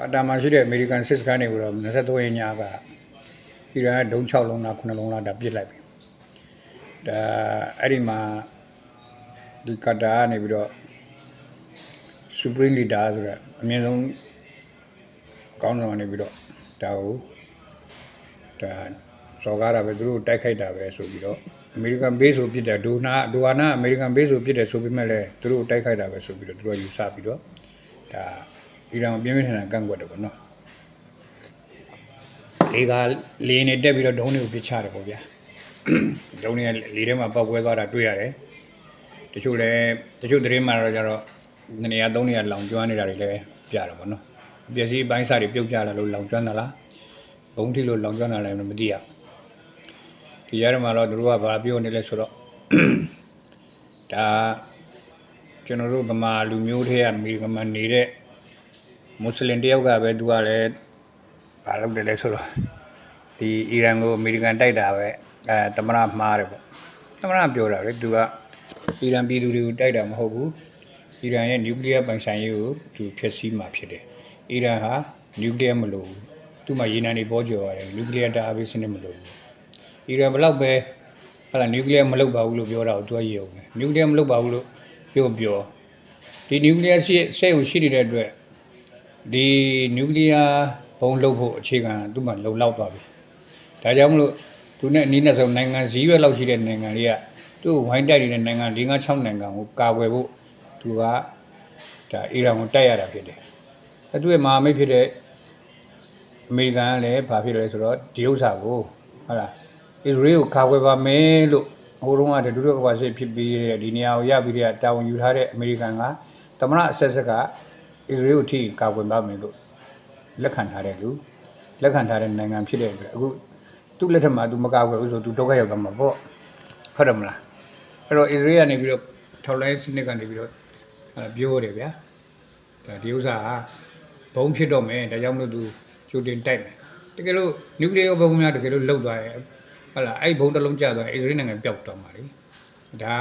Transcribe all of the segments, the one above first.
ကာတာမှာရှိတဲ့အမေရိကန်စစ်စခန်းတွေကိုတော့23ရက်ညကအီရန်ကဒုံး6လုံးလား9လုံးလားဒါပစ်လိုက်ပြီဒါအဲ့ဒီမှာဒီကာတာကနေပြီးတော့ supreme leader ဆိုတဲ့အမြင့်ဆုံးကောင်းဆောင်ကနေပြီးတော့ဒါကိုဒါစော်ကားတာပဲသူတို့တိုက်ခိုက်တာပဲဆိုပြီးတော့အမေရိကန်ဘေးဆိုပြစ်တယ်ဒိုနာဒိုဟာနာအမေရိကန်ဘေးဆိုပြစ်တယ်ဆိုပေမဲ့လည်းသူတို့တိုက်ခိုက်တာပဲဆိုပြီးတော့သူတို့ယူဆပြီးတော့ဒါ အီရန်ကိုပြင်းပြင်းထန်ထန်ကန့်ကွက်တယ်ပေါ့နော်လေကလေနေတက်ပြီးတော့ဒုံးတွေကိုပစ်ချတယ်ပေါ့ဗျာဒုံးတွေကလေထဲမှာပောက်ကွဲသွားတာတွေ့ရတယ်တချို့လည်းတချို့သတင်းမှာတော့ကျတော့နေရာသုံးနေရာလောင်ကျွမ်းနေတာတွေလည်းပြတယ်ပေါ့နော်အပျက်စီးပိုင်းစားတွေပြုတ်ကျလာလို့လောင်ကျွမ်းတာလားဘုံထိလို့လောင်ကျွမ်းတာလည်းမသိရဘူးဒီရမှာတော့သူတို့ကဘာပြောနေလဲဆိုတော့ဒါကျွန်တော်တို့ဗမာလူမျိုးတွေကအမေရိကန်မှာနေတဲ့ မွတ်စလင်တယောက်ကပဲသူကလည်းဘာလုပ်တယ်လဲဆိုတော့ဒီအီရန်ကိုအမေရိကန်တိုက်တာပဲအဲတမရမှားတယ်ပေါ့တမရပြောတာလေသူကအီရန်ပြည်သူတွေကိုတိုက်တာမဟုတ်ဘူးအီရန်ရဲ့နျူကလ িয়ার ပိုင်ဆိုင်ရေးကိုသူဖျက်ဆီးမှာဖြစ်တယ်အီရန်ဟာနျူကလ িয়ার မလို့ဘူးသူ့မှာရေနံတွေပေါ်ကျော်ရတယ်နျူကလ িয়ার တအားပေးစနစ်မလို့ဘူးအီရန်ဘယ်လောက်ပဲဟာလာနျူကလ িয়ার မလုပ်ပါဘူးလို့ပြောတာကိုသူကယုံတယ်နျူကလ িয়ার မလုပ်ပါဘူးလို့ပြောပြောဒီနျူကလ িয়ার ရှိစက်ကိုရှိနေတဲ့အတွက် ဒီနျူကလ িয়ার ဘုံလုပ်ဖို့အခြေခံသူ့မှာလုံလောက်သွားပြီဒါကြောင့်မလို့သူနဲ့အနည်းနဲ့ဆုံးနိုင်ငံစည်းရွက်လောက်ရှိတဲ့နိုင်ငံတွေကသူ့ကိုဝိုင်းတိုက်နေတဲ့နိုင်ငံ၄၅6နိုင်ငံကိုကာကွယ်ဖို့သူကဒါအီရန်ကိုတိုက်ရတာဖြစ်တယ်အဲသူ့ရဲ့မဟာမိတ်ဖြစ်တဲ့အမေရိကန်ကလည်းဘာဖြစ်လဲဆိုတော့ဒီဥစ္စာကိုဟုတ်လားအစ္စရေးကိုကာကွယ်ပါမယ်လို့ဟိုတုန်းကဒုတိယကမ္ဘာစစ်ဖြစ်ပြီးတဲ့ဒီနေရာကိုရပြီးတဲ့တာဝန်ယူထားတဲ့အမေရိကန်ကသမရအဆက်ဆက်က အစ္စရေးကိုထိကာကွယ်ပါမယ်လို့လက်ခံထားတဲ့လူလက်ခံထားတဲ့နိုင်ငံဖြစ်တဲ့အတွက်အခုသူ့လက်ထက်မှာသူမကာကွယ်ဘူးဆိုသူဒုက္ခရောက်သွားမှာပေါ့ဟုတ်တယ်မလားအဲ့တော့အစ္စရေးကနေပြီးတော့ထောက်လိုင်းစနစ်ကနေပြီးတော့အဲပြောတယ်ဗျာဒါဒီဥစ္စာဟာဘုံဖြစ်တော့မယ်ဒါကြောင့်မလို့သူကြိုတင်တိုက်မယ်တကယ်လို့နျူကလ িয়ার ဘုံများတကယ်လို့လောက်သွားရဲ့ဟုတ်လားအဲ့ဘုံတစ်လုံးကျသွားရင်အစ္စရေးနိုင်ငံပျောက်သွားမှာလေဒါ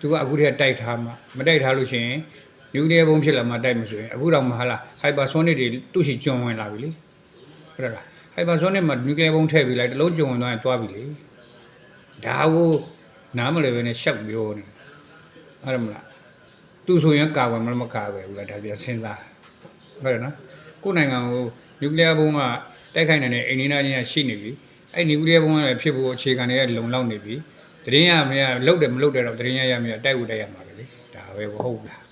သူကအခုတည်းကတိုက်ထားမှာမတိုက်ထားလို့ရှိရင် နျူကလ িয়ার ဘုံဖြစ်လာမှတိုက်မှာဆိုရင်အခုတော့မဟာလားဟိုက်ပါဆိုနစ်တွေသူ့ရှိကျွံဝင်လာပြီလေဟုတ်လားဟိုက်ပါဆိုနစ်မှာနျူကလ িয়ার ဘုံထည့်ပြီးလိုက်တစ်လုံးကျွံဝင်သွားရင်တွားပြီလေဒါကိုနားမလဲပဲနဲ့ရှောက်ပြောနေဟုတ်တယ်မလားသူဆိုရင်ကာဝယ်မလို့မကာဝယ်ဘူးလားဒါပြန်စဉ်းစားဟုတ်တယ်နော်ကိုယ်နိုင်ငံကိုနျူကလ িয়ার ဘုံကတိုက်ခိုက်နိုင်တဲ့အိန္ဒိယချင်းကရှိနေပြီအဲ့နျူကလ িয়ার ဘုံကလည်းဖြစ်ဖို့အခြေခံတွေကလုံလောက်နေပြီတရင်ရမရလုတ်တယ်မလုတ်တယ်တော့တရင်ရရမရတိုက်ဝတိုက်ရမှာပဲလေဒါပဲမဟုတ်ဘူးလား